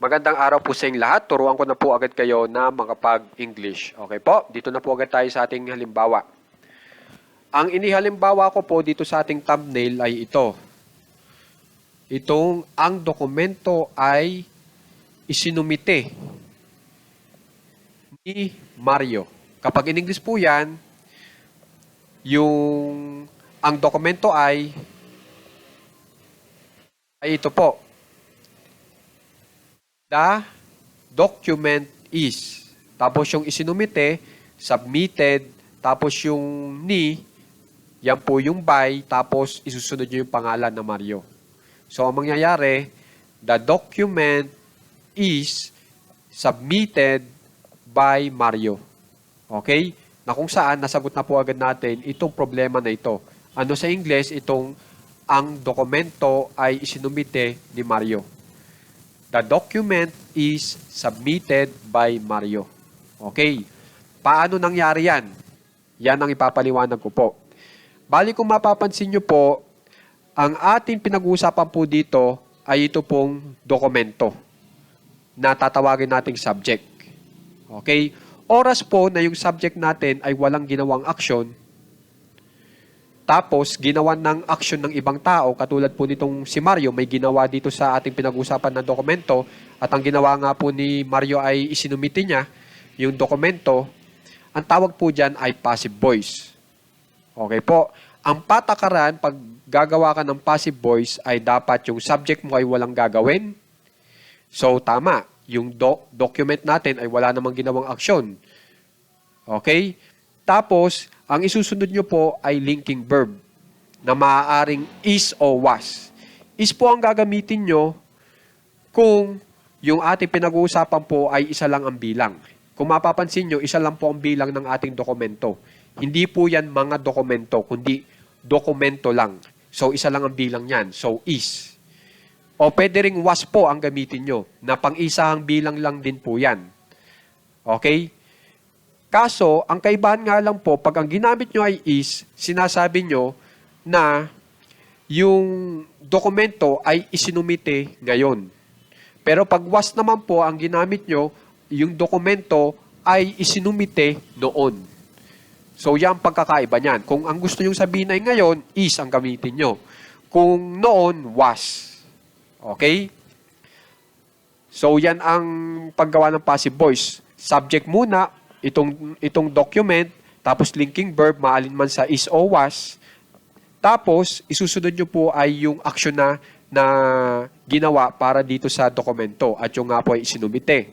Magandang araw po sa inyong lahat. Turuan ko na po agad kayo na makapag-English. Okay po? Dito na po agad tayo sa ating halimbawa. Ang inihalimbawa ko po dito sa ating thumbnail ay ito. Itong ang dokumento ay isinumite ni Mario. Kapag in English po yan, yung ang dokumento ay ay ito po. The document is. Tapos yung isinumite, submitted, tapos yung ni, yan po yung by, tapos isusunod nyo yung pangalan na Mario. So, ang mangyayari, the document is submitted by Mario. Okay? Na kung saan, nasagot na po agad natin itong problema na ito. Ano sa English, itong ang dokumento ay isinumite ni Mario. The document is submitted by Mario. Okay. Paano nangyari yan? Yan ang ipapaliwanag ko po. Bali kung mapapansin nyo po, ang ating pinag-uusapan po dito ay ito pong dokumento na tatawagin nating subject. Okay? Oras po na yung subject natin ay walang ginawang aksyon, tapos, ginawan ng action ng ibang tao, katulad po nitong si Mario, may ginawa dito sa ating pinag-usapan na dokumento, at ang ginawa nga po ni Mario ay isinumiti niya yung dokumento, ang tawag po dyan ay passive voice. Okay po. Ang patakaran, pag gagawa ka ng passive voice, ay dapat yung subject mo ay walang gagawin. So, tama. Yung do- document natin ay wala namang ginawang aksyon. Okay? Tapos, ang isusunod nyo po ay linking verb na maaaring is o was. Is po ang gagamitin nyo kung yung ating pinag-uusapan po ay isa lang ang bilang. Kung mapapansin nyo, isa lang po ang bilang ng ating dokumento. Hindi po yan mga dokumento, kundi dokumento lang. So, isa lang ang bilang yan. So, is. O pwede ring was po ang gamitin nyo, na pang-isahang bilang lang din po yan. Okay? Kaso, ang kaibahan nga lang po, pag ang ginamit nyo ay is, sinasabi nyo na yung dokumento ay isinumite ngayon. Pero pag was naman po, ang ginamit nyo, yung dokumento ay isinumite noon. So, yan ang pagkakaiba niyan. Kung ang gusto nyo sabihin ay ngayon, is ang gamitin nyo. Kung noon, was. Okay? So, yan ang paggawa ng passive voice. Subject muna, itong, itong document, tapos linking verb, maalin man sa is o was, tapos isusunod nyo po ay yung action na, na ginawa para dito sa dokumento at yung nga po ay isinumite.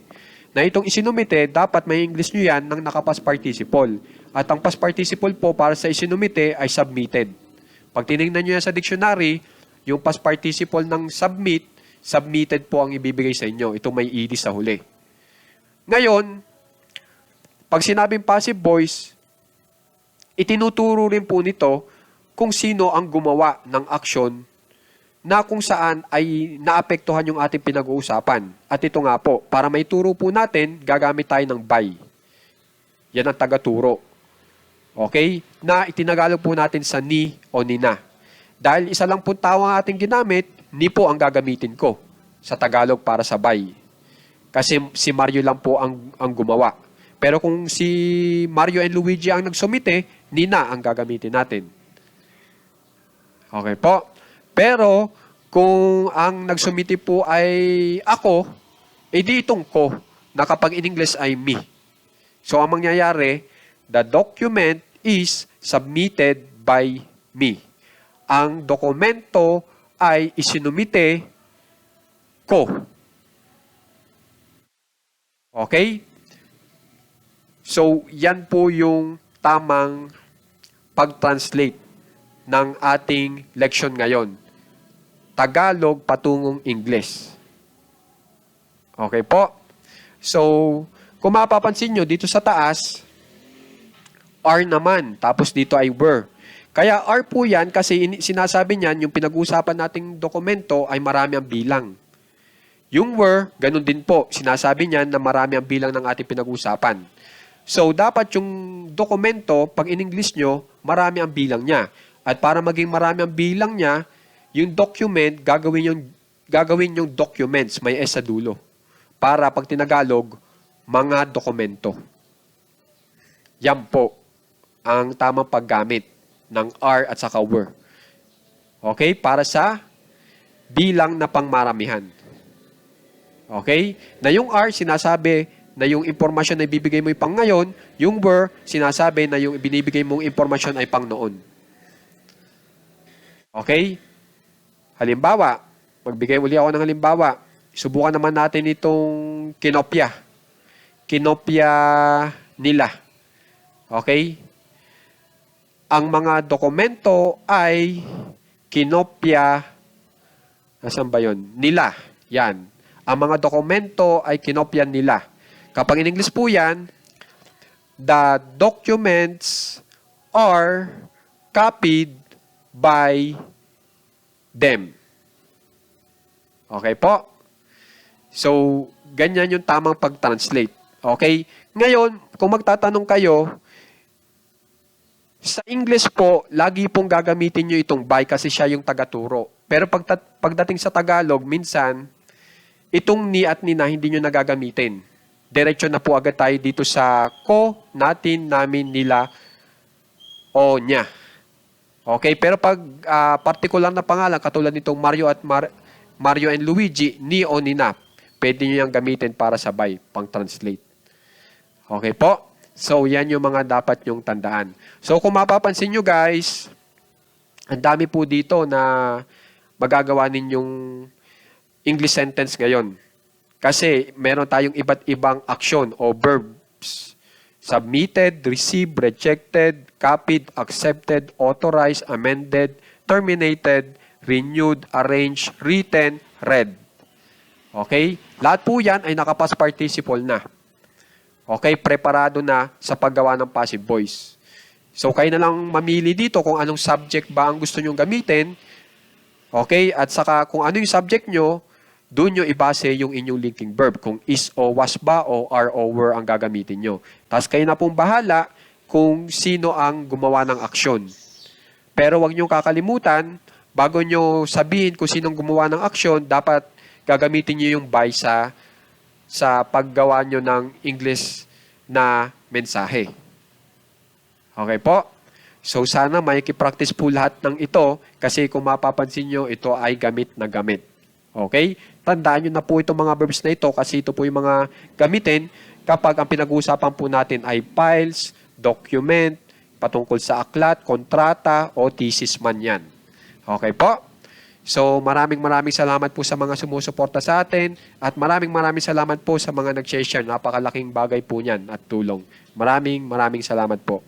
Na itong isinumite, dapat may English nyo yan ng nakapas participle. At ang past participle po para sa isinumite ay submitted. Pag tinignan nyo yan sa dictionary, yung past participle ng submit, submitted po ang ibibigay sa inyo. Itong may ed sa huli. Ngayon, pag sinabing passive voice, itinuturo rin po nito kung sino ang gumawa ng aksyon na kung saan ay naapektuhan yung ating pinag-uusapan. At ito nga po, para may turo po natin, gagamit tayo ng by. Yan ang tagaturo. Okay? Na itinagalog po natin sa ni o ni na. Dahil isa lang po tao ang ating ginamit, ni po ang gagamitin ko sa Tagalog para sa by. Kasi si Mario lang po ang, ang gumawa. Pero kung si Mario and Luigi ang nagsumite, Nina ang gagamitin natin. Okay po. Pero kung ang nagsumite po ay ako, edi itong ko na kapag in English ay me. So ang mangyayari, the document is submitted by me. Ang dokumento ay isinumite ko. Okay? So, yan po yung tamang pag-translate ng ating leksyon ngayon. Tagalog patungong English. Okay po? So, kung mapapansin nyo, dito sa taas, are naman. Tapos dito ay were. Kaya are po yan kasi in- sinasabi niyan, yung pinag-uusapan nating dokumento ay marami ang bilang. Yung were, ganun din po. Sinasabi niyan na marami ang bilang ng ating pinag-uusapan. So, dapat yung dokumento, pag in English nyo, marami ang bilang niya. At para maging marami ang bilang niya, yung document, gagawin yung, gagawin yung documents, may S sa dulo. para pag tinagalog, mga dokumento. Yan po ang tamang paggamit ng R at saka were. Okay? Para sa bilang na pangmaramihan. Okay? Na yung R, sinasabi na yung impormasyon na ibibigay mo ay pang ngayon, yung were, sinasabi na yung binibigay mong impormasyon ay pang noon. Okay? Halimbawa, magbigay uli ako ng halimbawa. Subukan naman natin itong kinopya. Kinopya nila. Okay? Ang mga dokumento ay kinopya Nasaan ba yun? Nila. Yan. Ang mga dokumento ay kinopya nila. Kapag in English po yan, the documents are copied by them. Okay po? So, ganyan yung tamang pag-translate. Okay? Ngayon, kung magtatanong kayo, sa English po, lagi pong gagamitin nyo itong by kasi siya yung tagaturo. Pero pag, pagdating sa Tagalog, minsan, itong ni at ni na hindi nyo nagagamitin. Diretso na po agad tayo dito sa ko, natin, namin, nila, o niya. Okay, pero pag ah, particular na pangalan, katulad nitong Mario at Mar- Mario and Luigi, ni o ni na, pwede nyo yung gamitin para sabay, pang-translate. Okay po? So, yan yung mga dapat yung tandaan. So, kung mapapansin nyo guys, ang dami po dito na magagawa ninyong English sentence ngayon. Kasi meron tayong iba't ibang action o verbs. Submitted, received, rejected, copied, accepted, authorized, amended, terminated, renewed, arranged, written, read. Okay? Lahat po yan ay nakapas participle na. Okay? Preparado na sa paggawa ng passive voice. So, kayo na lang mamili dito kung anong subject ba ang gusto nyong gamitin Okay? At saka kung ano yung subject nyo, doon nyo ibase yung inyong linking verb. Kung is o was ba o are o were ang gagamitin nyo. Tapos kayo na pong bahala kung sino ang gumawa ng aksyon. Pero wag nyo kakalimutan, bago nyo sabihin kung sinong gumawa ng aksyon, dapat gagamitin nyo yung by sa, sa paggawa nyo ng English na mensahe. Okay po? So sana may practice po lahat ng ito kasi kung mapapansin nyo, ito ay gamit na gamit. Okay? Tandaan nyo na po itong mga verbs na ito kasi ito po yung mga gamitin kapag ang pinag-uusapan po natin ay files, document, patungkol sa aklat, kontrata, o thesis man yan. Okay po? So maraming maraming salamat po sa mga sumusuporta sa atin at maraming maraming salamat po sa mga nag-share. Napakalaking bagay po niyan at tulong. Maraming maraming salamat po.